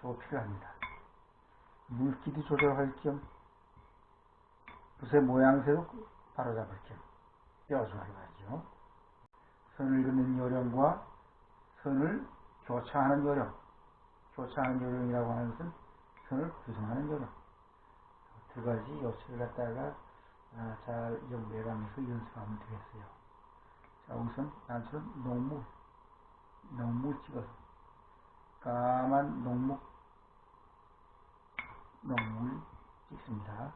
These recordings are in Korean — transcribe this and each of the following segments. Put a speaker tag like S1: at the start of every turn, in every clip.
S1: 저거 필요합니다. 물기도 조절할 겸 붓의 모양새도 바로잡을 겸 떼어줘야죠. 선을 긋는 요령과 선을 교차하는 요령 교차하는 요령이라고 하는 것은 선을 구성하는 요령 두 가지 요체를 갖다가 아, 잘 연구해가면서 연습하면 되겠어요. 자 우선 난처럼 농무 농무 찍어서 까만 농무 농물 찍습니다.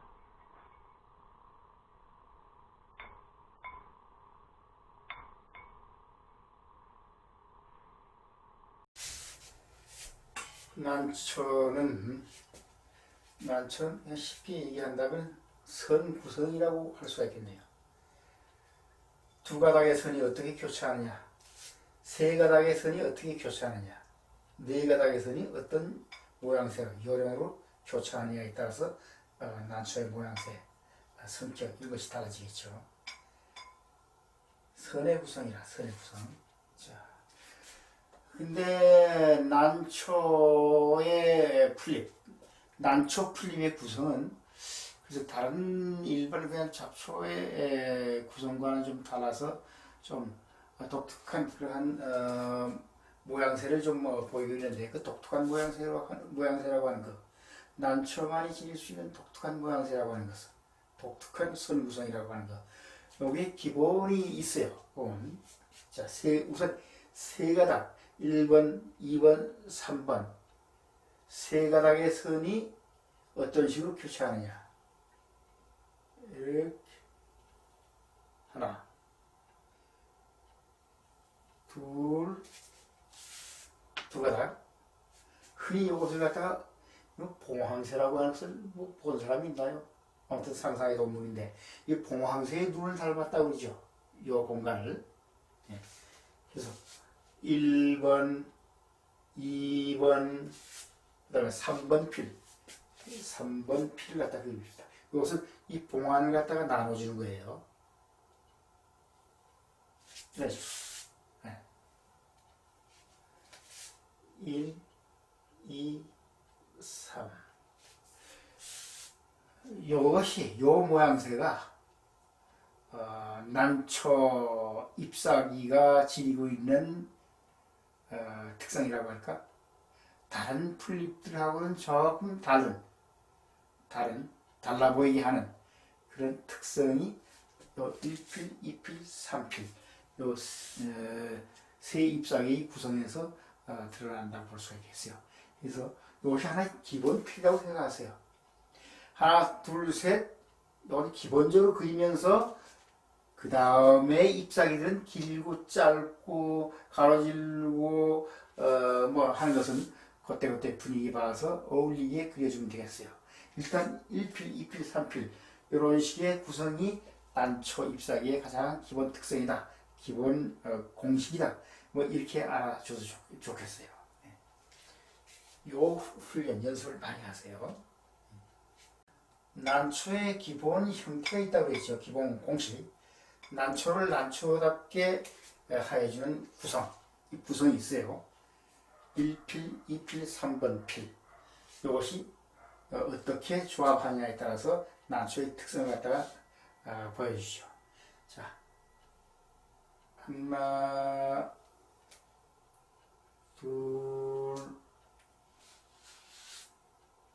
S2: 난초는 그냥 쉽게 얘기한다면 선 구성이라고 할 수가 있겠네요. 두 가닥의 선이 어떻게 교차하느냐, 세 가닥의 선이 어떻게 교차하느냐, 네 가닥의 선이 어떤 모양새로 요령으로 교차하느냐에 따라서 어, 난초의 모양새, 어, 성격 이것이 달라지겠죠. 선의 구성이라 선의 구성. 자, 근데 난초의 풀립, 난초 풀립의 구성은 그래서 다른 일반 그냥 잡초의 구성과는 좀 달라서 좀 독특한 그러한 어, 모양새를 좀 뭐 보이고 있는데 그 독특한 모양새라고 모양새라고 하는 것, 난초만이 지닐 수 있는 독특한 모양새라고 하는 것은 독특한 선 구성이라고 하는 것, 여기 기본이 있어요. 보면 자, 세, 우선 세 가닥. 1번, 2번, 3번. 세 가닥의 선이 어떤 식으로 교차하느냐? 이렇게 하나. 둘, 두 가닥. 흔히 이것을 갖다가 봉황새라고 하는 것을 뭐 본 사람이 있나요? 아무튼 상상의 동물인데 이 봉황새의 눈을 닮았다고 그러죠 이 공간을 예. 그래서 1번, 2번, 그 다음에 3번 필. 3번 필을 갖다 그립니다. 이것은 이 봉안을 갖다가 나눠주는 거예요. 식으로. 네. 1, 2, 3. 이것이, 요 모양새가 어, 난초 잎사귀가 지니고 있는 어, 특성이라고 할까? 다른 풀잎들하고는 조금 다른, 다른, 달라 보이게 하는 그런 특성이 요 1필, 2필, 3필, 요 어, 세 잎사귀 구성에서 어, 드러난다고 볼 수가 있겠어요. 그래서 이것이 하나의 기본 필이라고 생각하세요. 하나, 둘, 셋, 여기 기본적으로 그리면서 그 다음에 잎사귀들은 길고 짧고 가로질고 어 뭐 하는 것은 그때그때 분위기 봐서 어울리게 그려주면 되겠어요. 일단 1필, 2필, 3필 이런 식의 구성이 난초 잎사귀의 가장 기본 특성이다. 기본 어, 공식이다. 뭐 이렇게 알아줘도 좋, 좋겠어요. 네. 요 훈련 연습을 많이 하세요. 난초의 기본 형태가 있다고 그랬죠. 기본 공식. 난초를 난초답게 하여주는 구성, 이 구성이 있어요. 1필, 2필, 3번 필. 이것이 어, 어떻게 조합하냐에 따라서 난초의 특성을 갖다가 어, 보여주시죠. 자, 하나, 둘,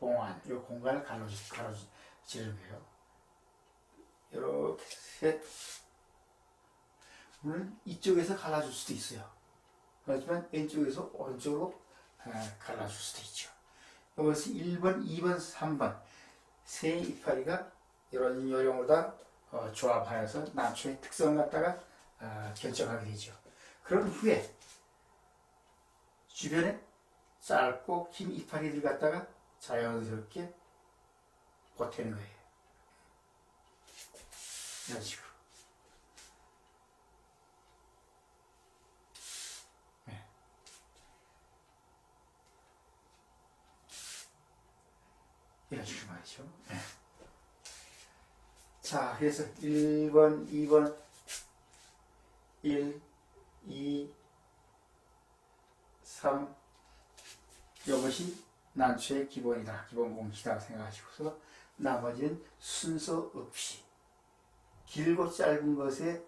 S2: 봉안, 이 공간을 가로지, 가로지르는 거예요. 이렇게 셋, 물론 이쪽에서 갈라줄 수도 있어요. 하지만 왼쪽에서 오른쪽으로 아, 갈라줄 수도 있죠. 이것이 1번, 2번, 3번 세 이파리가 이런 요령으로 다 어, 조합하여서 난초의 특성을 갖다가 아, 결정하게 되죠. 그런 후에 주변에 짧고 긴 이파리들 갖다가 자연스럽게 보태는 거예요. 이런 식으로. 이런 식으로 말이죠. 네. 자, 그래서 1번, 2번, 1, 2, 3, 이것이 난초의 기본이다. 기본 공식이라고 생각하시고서 나머지는 순서 없이 길고 짧은 것에